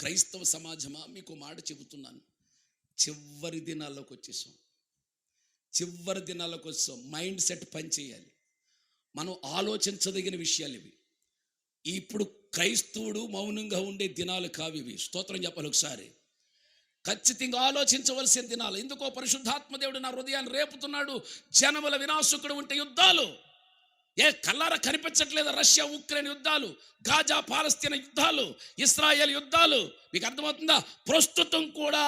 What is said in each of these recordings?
క్రైస్తవ సమాజమా? మీకు మాట చెబుతున్నాను. చివరి దినాల్లోకి వచ్చేసాం. చివరి దినాల్లోకి వచ్చాం మైండ్ సెట్ పనిచేయాలి మనం ఆలోచించదగిన విషయాలు ఇవి. ఇప్పుడు క్రైస్తవుడు మౌనంగా ఉండే దినాలు కావు ఇవి. స్తోత్రం చెప్పాలి ఒకసారి. ఖచ్చితంగా ఆలోచించవలసిన దినాలు. ఎందుకో పరిశుద్ధాత్మ దేవుడు నా హృదయాన్ని రేపుతున్నాడు. జనముల వినాశకుడు ఉంటే యుద్ధాలు. ఏ కల్లార కనిపించట్లేదు రష్యా ఉక్రెయిన్ యుద్ధాలు గాజా పాలస్తీన యుద్ధాలు ఇస్రాయేల్ యుద్ధాలు. మీకు అర్థమవుతుందా? ప్రస్తుతం కూడా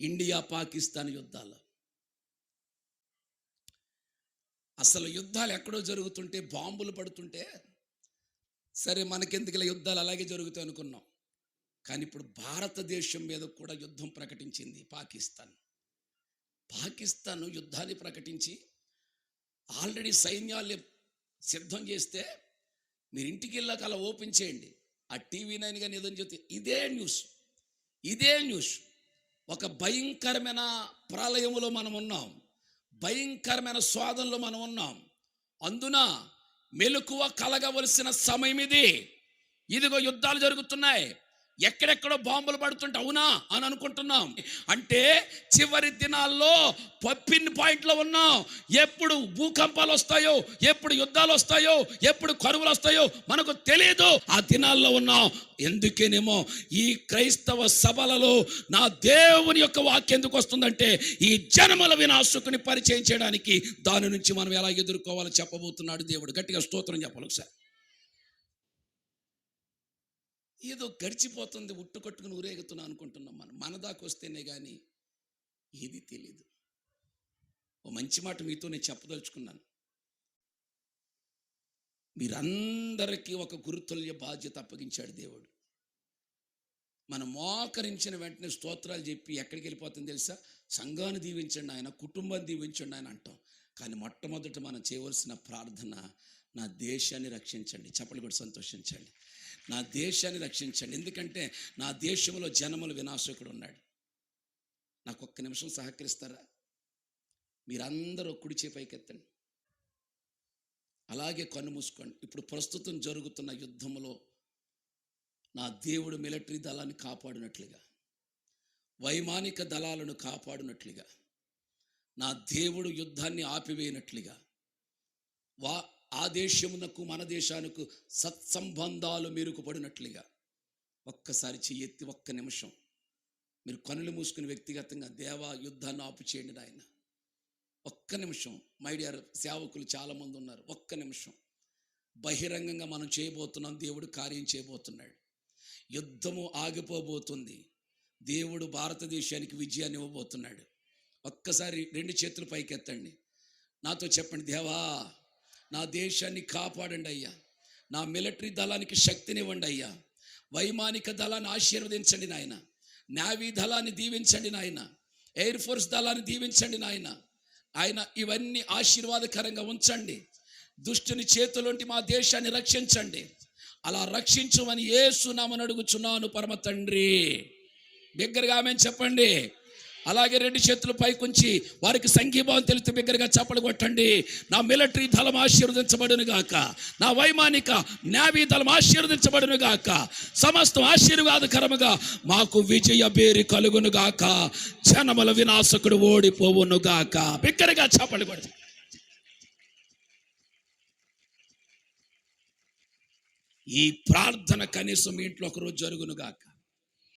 ఇండియా పాకిస్తాన్ యుద్ధాలు. అసలు యుద్ధాలు ఎక్కడో జరుగుతుంటే బాంబులు పడుతుంటే సరే మనకెందుకులే యుద్ధాలు అలాగే జరుగుతాయి అనుకున్నాం. కానీ ఇప్పుడు భారతదేశం మీద కూడా యుద్ధం ప్రకటించింది పాకిస్తాన్. పాకిస్తాన్ యుద్ధాన్ని ప్రకటించి ఆల్రెడీ సైన్యాలు సిద్ధం చేస్తే మీరు ఇంటికి వెళ్ళాక అలా ఓపెన్ చేయండి. ఆ టీవీ నైన్ కానీ ఏదో చెప్తే ఇదే న్యూస్. ఇదే న్యూస్. ఒక భయంకరమైన ప్రళయములో మనం ఉన్నాం. భయంకరమైన స్వాదంలో మనం ఉన్నాం. అందున మెలకువ కలగవలసిన సమయం ఇది ఇదిగో యుద్ధాలు జరుగుతున్నాయి. ఎక్కడెక్కడో బాంబులు పడుతుంటే అవునా అని అనుకుంటున్నాం. అంటే చివరి దినాల్లో పప్పిన్ పాయింట్లో ఉన్నాం. ఎప్పుడు భూకంపాలు వస్తాయో ఎప్పుడు యుద్ధాలు వస్తాయో ఎప్పుడు కరువులు వస్తాయో మనకు తెలియదు ఆ దినాల్లో ఉన్నాం. ఎందుకేనేమో ఈ క్రైస్తవ సభలలో నా దేవుని యొక్క వాక్యం ఎందుకు వస్తుందంటే ఈ జనముల వినాశకుని పరిచయం చేయడానికి దాని నుంచి మనం ఎలా ఎదుర్కోవాలో చెప్పబోతున్నాడు దేవుడు. గట్టిగా స్తోత్రం చెప్పాలి ఒకసారి. ఏదో గడిచిపోతుంది ఉట్టు కట్టుకుని ఊరేగుతున్నా అనుకుంటున్నాం మనం. మన దాకా వస్తేనే కానీ ఏది తెలీదు. ఓ మంచి మాట మీతో నేను చెప్పదలుచుకున్నాను. మీరందరికీ ఒక గురుతుల్య బాధ్యత అప్పగించాడు దేవుడు. మనం మోకరించిన వెంటనే స్తోత్రాలు చెప్పి ఎక్కడికి వెళ్ళిపోతుంది తెలుసా? సంఘాన్ని దీవించండి ఆయన కుటుంబాన్ని దీవించండి ఆయన అంటాం. కానీ మొట్టమొదట మనం చేయవలసిన ప్రార్థన నా దేశాన్ని రక్షించండి. చెప్పలు కూడా సంతోషించండి. నా దేశాన్ని రక్షించండి. ఎందుకంటే నా దేశంలో జనములు వినాశకుడు ఉన్నాడు. నాకు ఒక్క నిమిషం సహకరిస్తారా? మీరందరూ కుడిచే పైకెత్తండి. అలాగే కన్ను మూసుకోండి. ఇప్పుడు ప్రస్తుతం జరుగుతున్న యుద్ధంలో నా దేవుడు మిలిటరీ దళాన్ని కాపాడినట్లుగా వైమానిక దళాలను కాపాడినట్లుగా నా దేవుడు యుద్ధాన్ని ఆపివేయనట్లుగా వా ఆ దేశమునకు మన దేశానికి సత్సంబంధాలు మెరుగుపడినట్లుగా. ఒక్కసారి చెయ్యెత్తి ఒక్క నిమిషం. మీరు కనులు మూసుకుని వ్యక్తిగతంగా దేవా యుద్ధాన్ని ఆపు చేయండి నాయన. ఒక్క నిమిషం. మై డియర్ సేవకులు చాలామంది ఉన్నారు. ఒక్క నిమిషం. బహిరంగంగా మనం చేయబోతున్నాం. దేవుడు కార్యం చేయబోతున్నాడు. యుద్ధము ఆగిపోబోతుంది. దేవుడు భారతదేశానికి విజయాన్ని ఇవ్వబోతున్నాడు. ఒక్కసారి రెండు చేతులు పైకెత్తండి. నాతో చెప్పండి దేవా నా దేశాన్ని కాపాడండి అయ్యా. నా మిలిటరీ దళానికి శక్తినివ్వండి అయ్యా. వైమానిక దళాన్ని ఆశీర్వదించండి నాయన. నావీ దళాన్ని దీవించండి నాయన. ఎయిర్ ఫోర్స్ దళాన్ని దీవించండి నాయన. ఆయన ఇవన్నీ ఆశీర్వాదకరంగా ఉంచండి. దుష్టుని చేతులుంటి మా దేశాన్ని రక్షించండి. అలా రక్షించమని ఏసునామని అడుగుచున్నాను పరమ తండ్రి. బిగ్గరగా ఆమె చెప్పండి. అలాగే రెండు చేతులు పైకుంచి వారికి సంఘీభావం తెలుస్తూ బిగ్గరగా చప్పలు కొట్టండి. నా మిలిటరీ దళం ఆశీర్వదించబడును గాక. నా వైమానిక నావీ దళం ఆశీర్వదించబడును గాక. సమస్తం ఆశీర్వాదకరముగా మాకు విజయ బేరి కలుగును గాక. జనముల వినాశకుడు ఓడిపోవును గాక. బిగ్గరగా చప్పలు కొడతాం ఈ ప్రార్థన కనీసం ఇంట్లో ఒకరోజు జరుగును గాక.